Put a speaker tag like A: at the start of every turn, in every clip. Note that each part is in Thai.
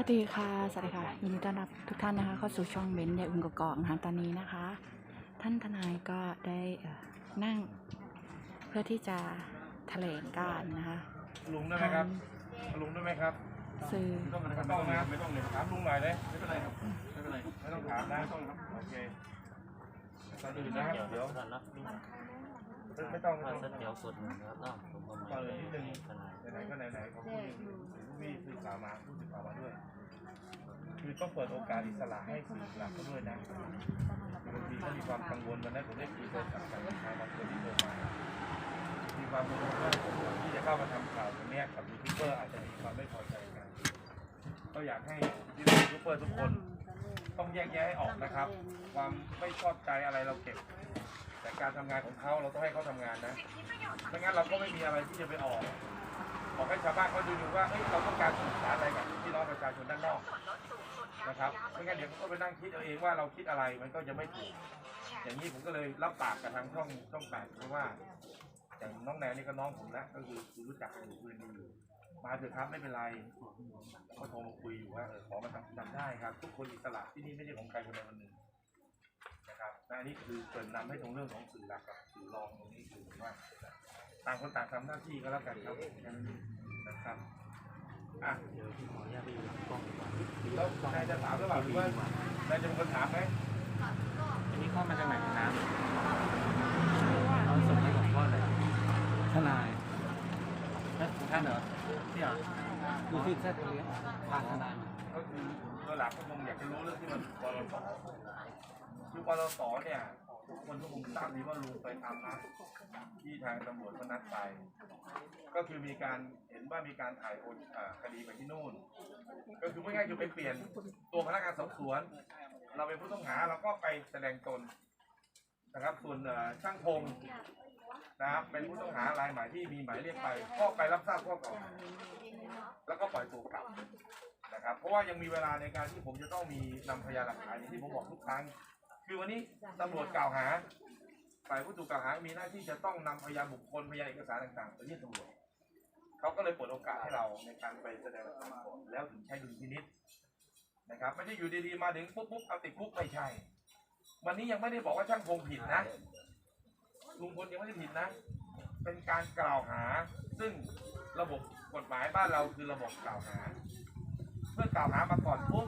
A: วัสดีค่ะ สวัสดีค่ะ ยินดีต้อนรับทุกท่านนะคะ เข้าสู่ช่องเบนยาอึงกกอกนะคะตอนนี้นะคะ ท่านทนายก็ได้เอ่อนั่งเพื่อที่จะแถลงการนะคะ
B: ลุงได้ไหมครับ ลุงได้ไหมครับ
A: สื่อ
B: ไม่ต้องไม่ต้องนะไม่ต้องเลยถามลุงหน่อยเลย ไม่เป็นไรครับ
C: ไม่เป็นไร
B: ไม่ต้องถามนะไม่ต้องครับ โอเคก่อนอื่นนะครับ เดี๋ยว
C: ก่อนนะ
B: ไม่ต้องไม่
C: ถ้า
B: ต้อง
C: เส้นเดียวสุดนะครับเนาะผมก็
B: ก่อนอื่นนิดนึง
C: ทนาย
B: ไหนๆก็ไหนๆเขาพูดมีสื่อสารมาพูดสื่อสารมาด้วย คือต้องเปิดโอกาสอิสระให้สื่อหลักเขาด้วยนะบางทีเขามีความกังวลวันนั้นผมได้คุยกับการทางบางคนที่โทรมามีความกังวลว่าที่จะเข้ามาทำข่าวตรงเนี้ยกับยูทูบเบอร์อาจจะมีความไม่พอใจกันก็อยากให้ที่ยูทูบเบอร์ทุกคน ต้องแยกแยะให้ออกนะครับ ความไม่ชอบใจอะไรเราเก็บ แต่การทำงานของเขาเราต้องให้เขาทำงานนะไม่งั้นเราก็ไม่มีอะไรที่จะไปออกบอกให้ชาวบ้านเขาดูดูว่าเฮ้ยเราต้องการสื่อสารอะไรกับพี่น้องประชาชนด้านนอกนะครับไม่งั้นเดี๋ยวเขาก็ไปนั่งคิดเอาเองว่าเราคิดอะไรมันก็จะไม่ถูกอย่างนี้ผมก็เลยรับปากกับทางช่องช่องแปดเพราะว่าอย่างน้องแนนนี่ก็น้องผมนะก็คือรู้จักกันอยู่คุยกันอยู่มาเถอะครับไม่เป็นไร ก็โทรมาคุยอยู่ว่าเออขอมาทำทำได้ครับ ทุกคนอิสระที่นี่ไม่ใช่ของใครคนใดคนหนึ่ง นะครับและอันนี้คือเกรินนำให้ตรงเรื่องของสื่อหลักกับสื่อรองตรงนี้คือผมว่าต่างคนต่างทำหน้าที่ก็แล้วกันครับแค่นั้นเองนะครับอะ
C: เดี๋ยวพี่ขออนุญาตไปดูกล้องดีกว่า
B: แล้วนายจะถามหรือเปล่าหรือว่านายจะเป็นคนถามไหม
C: อันนี้เข้ามาจากไหนนะเอาส่งให้ผมก็เลยทนายท่านเหรอพี่เหรอดูที่เส้นตรงนี้ผ่านทนายมา
B: ก็คือโดยหลักก็คงอยากจะรู้เรื่องที่มันปลส คือปลสเนี่ยทุกคนก็คงทราบดีว่าลุงไปตามนัดที่ทางตำรวจก็นัดไป ก็คือมีการเห็นว่ามีการถ่ายโอนคดีไปที่นู่น ก็คือไม่ง่ายคือไปเปลี่ยนตัวพนักงานสอบสวน เราเป็นผู้ต้องหาเราก็ไปแสดงตนนะครับส่วนช่างพงนะครับเป็นผู้ต้องหารายหมายที่มีหมายเรียกไป ก็ไปรับทราบข้อกล่าวหาแล้วก็ปล่อยตัวกลับนะครับ เพราะว่ายังมีเวลาในการที่ผมจะต้องมีนำพยานหลักฐานอย่างที่ผมบอกทุกครั้ง คือวันนี้ตำรวจกล่าวหา ฝ่ายผู้ถูกกล่าวหา มีหน้าที่จะต้องนำพยานบุคคลพยานเอกสารต่างๆไปยื่นตำรวจเขาก็เลยเปิดโอกาสให้เราในการไปแสดงหลักฐานก่อนแล้วถึงใช้ดุลพินิษนะครับ ไม่ใช่อยู่ดีๆมาถึงปุ๊บปุ๊บเอาติดคุกไม่ใช่ วันนี้ยังไม่ได้บอกว่าช่างพงผิดนะลุงพลยังไม่ได้ผิดนะ เป็นการกล่าวหา ซึ่งระบบกฎหมายบ้านเราคือระบบกล่าวหา เมื่อกล่าวหามาก่อนปุ๊บ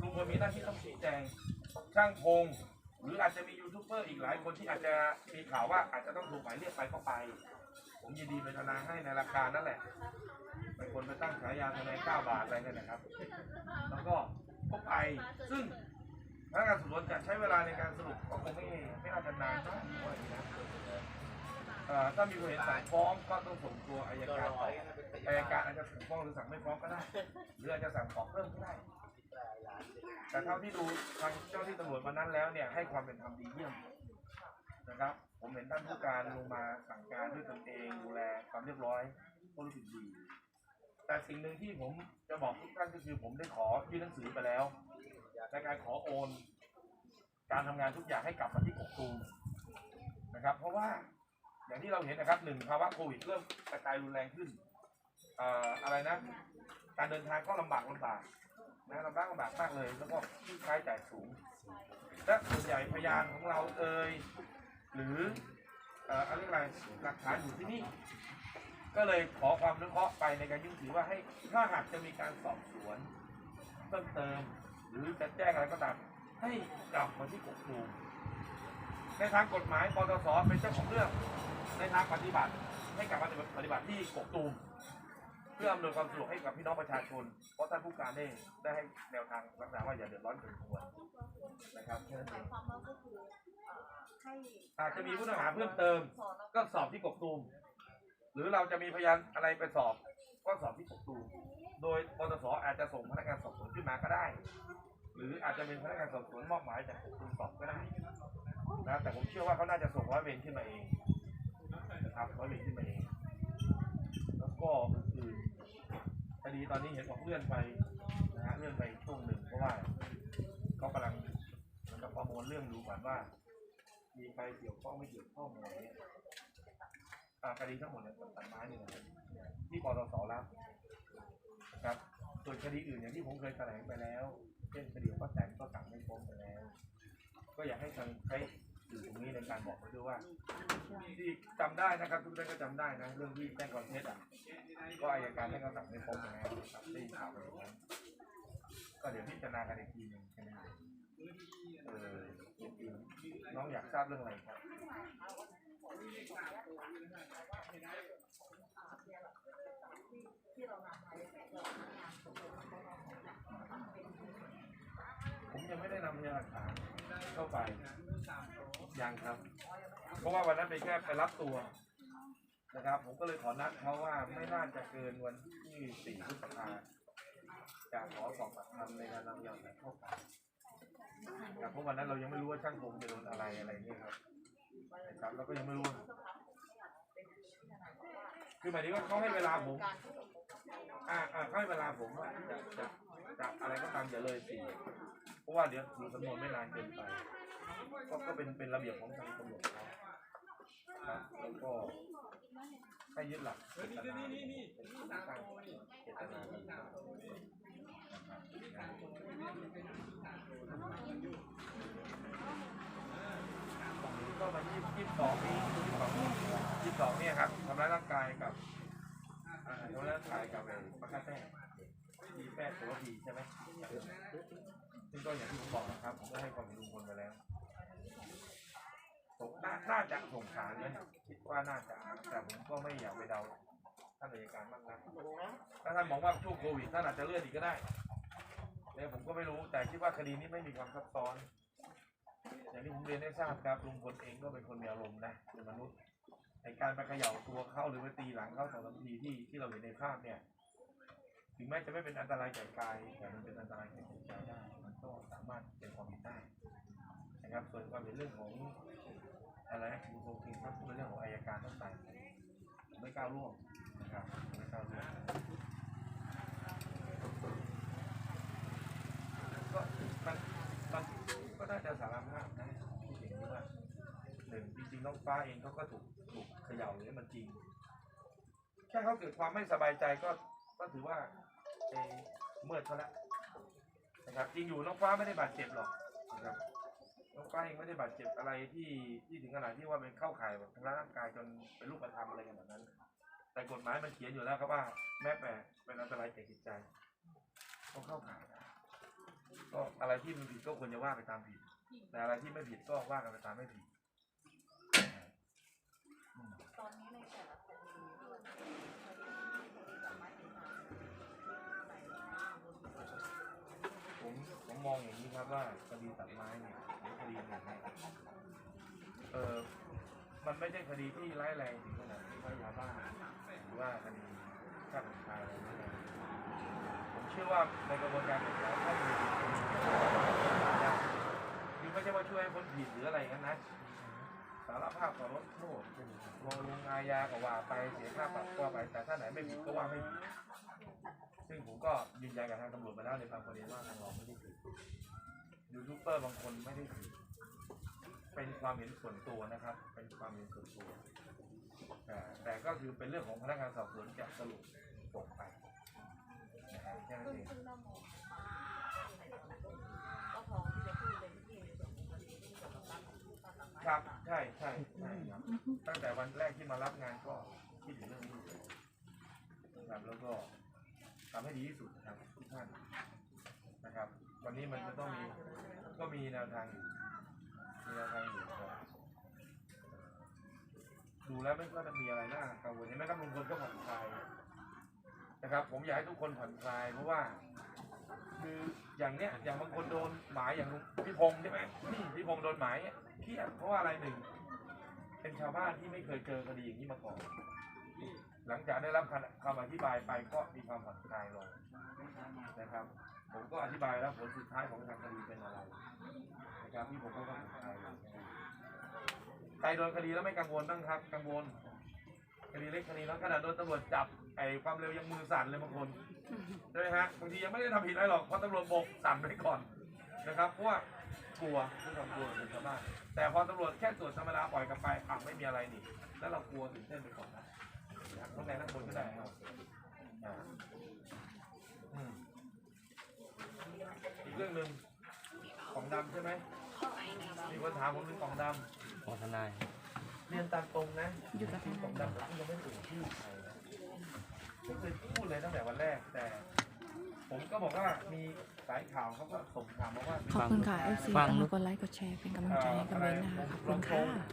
B: ลุงพลมีหน้าที่ต้องชี้แจง ช่างพงหรืออาจจะมียูทูบเบอร์อีกหลายคนที่อาจจะมีข่าวว่าอาจจะต้องถูกหมายเรียกไปก็ไป ผมยินดีเป็นทนายให้ในราคานั่นแหละบางคนไปตั้งฉายาทนายเก้าบาทอะไรเนี่ยนะครับ แล้วก็ก็ไปซึ่งพนักงานสอบสวนจะใช้เวลาในการสรุปก็คงไม่ไม่นาจะนานมากกว่านี้นะถ้ามีคนเห็นสั่งฟ้องก็ต้องส่งตัวอายการต่อายการอาจจะสั่งฟ้องหรือสั่งไม่ฟ้องก็ได้ หรืออาจจะสั่งสอเพิ่มก็ได้ แต่เท่าที่ดูทางเจ้าที่ตำรวจวันนั้นแล้วเนี่ยให้ความเป็นธรรมดีเยี่ยมนะครับ ผมเห็นท่านผู้การลงมาสั่งการด้วยตนเองดูแลความเรียบร้อยก็รู้สึกดี แต่สิ่งหนึ่งที่ผมจะบอกทุกท่านก็คือผมได้ขอยื่นหนังสือไปแล้วในการขอโอน การทำงานทุกอย่างให้กลับมาที่กกตูมนะครับ เพราะว่าอย่างที่เราเห็นนะครับหนึ่งภาวะโควิดเริ่มกระจายรุนแรงขึ้นเอ่ออะไรนะ การเดินทางก็ลำบากลำบาก นะลำบากลำบากมากเลยแล้วก็ค่าใช้จ่ายสูง และส่วนใหญ่พยานของเราเอ่ยหรือเอ่ออะไรอะไรหลักฐานอยู่ที่นี่ ก็เลยขอความอนุเคราะห์ไปในการยื่นถือว่าให้ถ้าหากจะมีการสอบสวนเพิ่มเติม หรือจะแจ้งอะไรก็ตามให้กลับมาที่กกตูมในทางกฎหมายปตสเป็นเจ้าของเรื่องในทางปฏิบัติ ให้กลับมาปฏิบัติที่กกตูม เพื่ออำนวยความสะดวกให้กับพี่น้องประชาชน เพราะท่านผู้การได้ได้ให้แนวทางลักษณะว่าอย่าเดือดร้อนเกินควรนะครับแค่นั้นเองอาจจะมีผู้ต้องหาเพิ่มเติมก็สอบที่กกตูม หรือเราจะมีพยานอะไรไปสอบ ก็สอบที่กกตูม โดยปตสอาจจะส่งพนักงานสอบสวนขึ้นมาก็ได้ หรืออาจจะเป็นพนักงานสอบสวนมอบหมายจากกกตูมสอบก็ได้นะแต่ผมเชื่อว่าเขาน่าจะส่งร้อยเวรขึ้นมาเองนะครับร้อยเวรขึ้นมาเอง ก็อื่นๆคดีตอนนี้เห็นบอกเลื่อนไปนะฮะเลื่อนไปช่วงหนึ่งเพราะว่าเขากำลังมือนกับประมวลเรื่องดูก่อนว่า มีใครเกี่ยวข้องไม่เกี่ยวข้องอะไรเนี่ยอ่าคดีทั้งหมดเนี่ยตัดไม้เนี่ยที่ปตสรับนะครับส่วนคดีอื่นอย่างที่ผมเคยแถลงไปแล้ว เช่นคดีป้าแตนก็สั่งไม่ฟ้องไปแล้ว ก็อยากให้ทางใช้ สื่ตรงนี้ในการบอกเขาด้วยว่าที่จำได้นะครับทุกท่านก็จำได้นะเรื่องที่แจ้งความเท็จอะก็อายการท่านก็สั่งไม่ฟ้องแล้วนะครับได้ข่าวไปอย่างนั้นก็เดี๋ยวพิจารณากันอีกทีหนึ่งแค่นั้นเองเอออย่างอื่นน้องอยากทราบเรื่องอะไรครับผมยังไม่ได้นำพยานหลักฐานเข้าไป ยังครับ เพราะว่าวันนั้นไปแค่ไปรับตัวนะครับ ผมก็เลยขอนัดเขาว่าไม่น่าจะเกินวันที่สี่พฤษภาจะขอสอบปากคำในการนำยานหลักฐานเข้าไปครับเพราะวันนั้นเรายังไม่รู้ว่าช่างผมจะโดนอะไรอะไรเนี่ยครับนะครับแล้วก็ยังไม่รู้ คือหมายถึงว่าเขาให้เวลาผม อ่าอ่าเขาให้เวลาผมว่าจะจะจะอะไรก็ตามอย่าเลยสี่เพราะว่าเดี๋ยวดูสำนวนไม่นานเกินไป ก็ก็เป็นเป็นระเบียบของทางตำรวจเขาครับแล้วก็ให้ยึดหลักเจตนาเป็นผู้ตั้งเจตนาก็มายี่สิบสองนี้ยี่สิบสองยี่สิบสองเนี่ยครับทำร้ายร่างกายกับอ่าแล้วแล้วถ่ายกับไอ้ปากกาแต้มีแป้ตัวดีใช่ไหมซึ่งก็อย่างที่ผมบอกนะครับผมก็ให้ความเห็นไปแล้ว น่าจะส่งสารนะคิดว่าน่าจะแต่ผมก็ไม่อยากไปเดาท่านอัยการมากนะถ้าท่านมองว่าช่วงโควิดท่านอาจจะเลื่อนอีกก็ได้เนี่ยผมก็ไม่รู้แต่คิดว่าคดีนี้ไม่มีความซับซ้อน อย่างที่ผมเรียนให้ทราบครับลุงพลเองก็เป็นคนมีอารมณ์นะเป็นมนุษย์ในการไปเขย่าตัวเขาหรือไปตีหลังเขาสองสามทีที่ที่เราเห็นในภาพเนี่ย ถึงแม้จะไม่เป็นอันตรายแก่กายแต่มันเป็นอันตรายแก่จิตใจได้มันก็สามารถเป็นความผิดได้นะครับส่วนความเป็นเรื่องของ อะไรนะคุณโคคิงก็เป็นเรื่องของอายการต้องไปผมไม่ก้าวล่วงนะครับไม่ก้าวล่วงก็มันมันก็น่าจะสารภาพนะที่เห็นที่ว่าหนึ่งจริงๆน้องฟ้าเองเขาก็ถูกถูกเขย่าเนี่ยมันจริง แค่เขาเกิดความไม่สบายใจก็ก็ถือว่าเออเมื่อเขาละนะครับจริงอยู่น้องฟ้าไม่ได้บาดเจ็บหรอกนะครับ น้องฟ้าเองไม่ได้บาดเจ็บอะไรที่ที่ถึงขนาดที่ว่าเป็นเข้าข่ายแบบทำร้ายร่างกายจนเป็นรูปธรรมอะไรกันแบบนั้น แต่กฎหมายมันเขียนอยู่แล้วครับว่า แม้แต่เป็นอันตรายแก่จิตใจก็เข้าข่ายก็อะไรที่มันผิดก็ควรจะว่าไปตามผิด แต่อะไรที่ไม่ผิดก็ว่ากันไปตามไม่ผิด
D: ตอนนี้ในแต่ละคดี
B: ผมผมมองอย่างนี้ครับว่าคดีตัดไม้เนี่ย ดีหนึ่งเนี่ยเออมันไม่ใช่คดีที่ร้ายแรงถึงขนาดที่ว่ายาบ้าหรือว่าคดีฆ่าคนตายอะไรนั่นเองผมเชื่อว่าในกระบวนการของเราถ้ามีคือไม่ใช่ว่าช่วยให้คนผิดหรืออะไรกันนะสารภาพต่อลดโทษลงลงอาญาก็ว่าไปเสียค่าปรับก็ไป แต่ถ้าไหนไม่ผิดก็ว่าไม่ผิดซึ่งผมก็ยืนยันกับทางตำรวจมาแล้วในบางประเด็นว่าทางเราไม่ได้ผิดยูทูบเบอร์บางคนไม่ได้ผิด เป็นความเห็นส่วนตัวนะครับ เป็นความเห็นส่วนตัวแต่แต่ก็คือเป็นเรื่องของพนักงานสอบสวนจะสรุปส่งไปนะครับแค่นั้น
D: ซึ่ง
B: เอง
D: ซึ่งเรามองก็พร้อมที่จะพูดในที่ในส่วนของคดีที่เกี่ยวกับการต่อสู้การทำร้าย
B: ครับใช่ใช่ใช่ครับตั้งแต่วันแรกที่มารับงานก็คิดถึงเรื่องนี้อยู่นะครับแล้วก็ทำให้ดีที่สุดนะครับทุกท่านนะครับ วันนี้มันจะต้องมีก็มีแนวทางอยู่มีแนวทางอยู่ครับดู แล้วไม่ก็จะมีอะไรน่ากังวลเห็นไหมครับลุงพลก็ผ่อนคลายนะครับ ผมอยากให้ทุกคนผ่อนคลายเพราะว่า คืออย่างเนี้ยอย่างบางคนโดนหมายอย่างพี่พงษ์ใช่ไหมพี่พงษ์โดนหมายเนี่ยเครียดเพราะว่าอะไรหนึ่งเป็นชาวบ้านที่ไม่เคยเจอคดีอย่างนี้มาก่อนหลังจากได้รับคำอธิบายไปก็มีความผ่อนคลายลงนะครับ ผมก็อธิบายแล้วผลสุดท้ายของทางคดีเป็นอะไรนะครับที่ผมก็ผ่อนคลายลง ใครโดนคดีแล้วไม่กังวลบ้างครับ กังวล คดีเล็กคดีน้อยขนาดโดนตำรวจจับไอ้ความเร็วยังมือสั่นเลยบางคนใช่ไหมฮะบางทียังไม่ได้ทำผิดอะไรหรอกเพราะตำรวจโบกสั่นไปก่อนนะครับเพราะว่ากลัวผู้ทำกลัวเป็นชาวบ้านแต่พอตำรวจแค่ตรวจธรรมดาปล่อยกลับไปอะไม่มีอะไรนี่ แล้วเรากลัวตื่นเต้นไปก่อนนะทั้งในทั้งบนก็ได้ครับอ่าอืมเรื่องหนึ่งของดำใช่ไหมมีคนถามผมเรื่องของดำ
C: ของทนายำ
B: เรียนตามตรงนะ
A: อยู่กับ
B: ทีมของดำผมยังไม่ได้เอ่ยชื่อใครนะผมเคยพูดเลยตั้งแต่วันแรกแต่ ผมก็บอกว่ามีสายข่าวเขาก็ส่งข่าวมาว่า
A: ขอบคุณค่ะ FC ฝากกดไลค์กดแชร์เป็นกำลังใจให้กับเบนนะคะขอบคุณค่ะ